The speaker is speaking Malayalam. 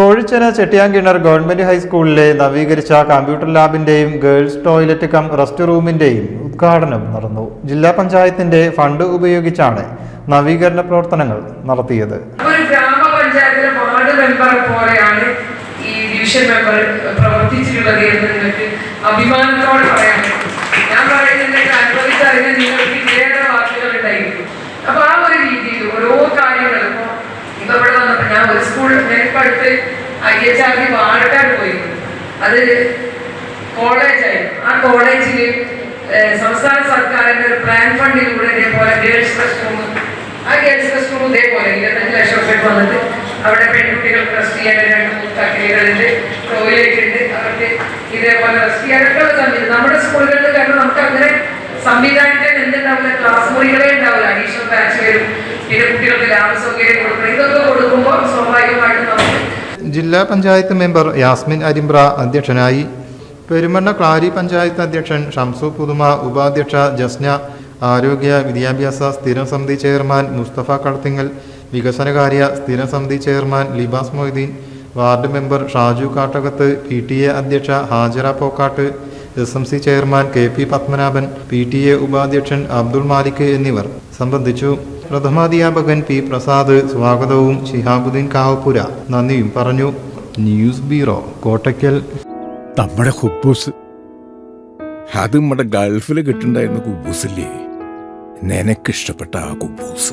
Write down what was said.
കോഴിച്ചന ചെട്ടിയാങ്കിണർ ഗവൺമെന്റ് ഹൈസ്കൂളിലെ നവീകരിച്ച കമ്പ്യൂട്ടർ ലാബിന്റെയും ഗേൾസ് ടോയ്ലറ്റ് കം റെസ്റ്റ് റൂമിന്റെയും ഉദ്ഘാടനം നടന്നു. ജില്ലാ പഞ്ചായത്തിന്റെ ഫണ്ട് ഉപയോഗിച്ചാണ് നവീകരണ പ്രവർത്തനങ്ങൾ നടത്തിയത്. ഒരു ഗ്രാമപഞ്ചായത്തിലെ ഈ ഡിവിഷൻ മെമ്പർ അഭിമാനത്തോടെ പറയാൻ ഞാൻ ഒരു സ്കൂൾ അടുത്ത് ഐ എച്ച് ആർ ഡി പോയി അത് കോളേജായിരുന്നു ആ കോളേജിൽ സംസ്ഥാന സർക്കാരിന്റെ ഒരു പ്ലാൻ ഫണ്ടിലൂടെ ഇതേപോലെ ഗേൾസ് റെസ്റ്റ് ആ ഗേൾസ് റെസ്റ്റ് ഇതേപോലെ ഇരുപത്തഞ്ച് ലക്ഷം റുപ്യ വന്നിട്ട് അവിടെ പെൺകുട്ടികൾക്ക് റെസ്റ്റ് ചെയ്യാൻ രണ്ട് മൂന്ന് കട്ടിലുകളുണ്ട് ടോയ്ലറ്റ് ഉണ്ട്. അവർക്ക് ഇതേപോലെ റെസ്റ്റ് ചെയ്യാനൊക്കെ സംവിധാനം നമ്മുടെ സ്കൂളുകളിൽ കാരണം നമുക്ക് അങ്ങനെ സംവിധാനത്തിന് എന്തുണ്ടാവില്ല ക്ലാസ് മുറികളെ ഉണ്ടാവില്ല. അഡീഷണൽ ബാച്ച് വരും പിന്നെ കുട്ടികൾക്ക് ലാഭ സൗകര്യം കൊടുക്കണം. ഇതൊക്കെ ജില്ലാ പഞ്ചായത്ത് മെമ്പർ യാസ്മിൻ അരിമ്പ്ര അധ്യക്ഷനായി. പെരുമണ്ണ ക്ലാരി പഞ്ചായത്ത് അധ്യക്ഷൻ ഷംസു പുതുമ ഉപാധ്യക്ഷ ജസ്ന ആരോഗ്യ വിദ്യാഭ്യാസ സ്ഥിരം സമിതി ചെയർമാൻ മുസ്തഫ കടത്തിങ്ങൽ വികസനകാര്യ സ്ഥിരം സമിതി chairman Libas Moideen ward member Shaju Kattakath P T A അധ്യക്ഷ Hajara Pokkat S M C chairman K P Padmanabhan P T A ഉപാധ്യക്ഷൻ അബ്ദുൾ മാലിക് എന്നിവർ സംബന്ധിച്ചു. പ്രഥമാധ്യാപകൻ പി പ്രസാദ് സ്വാഗതവും ശിഹാബുദ്ദീൻ കാവപ്പുര നന്ദിയും പറഞ്ഞു. News bureau Kottakkal. നമ്മുടെ ഹുബൂസ് അത് നമ്മുടെ ഗൾഫിൽ കിട്ടുണ്ടായിരുന്ന കുബൂസില്ലേ? നിനക്കിഷ്ടപ്പെട്ട ആ കുബൂസ്.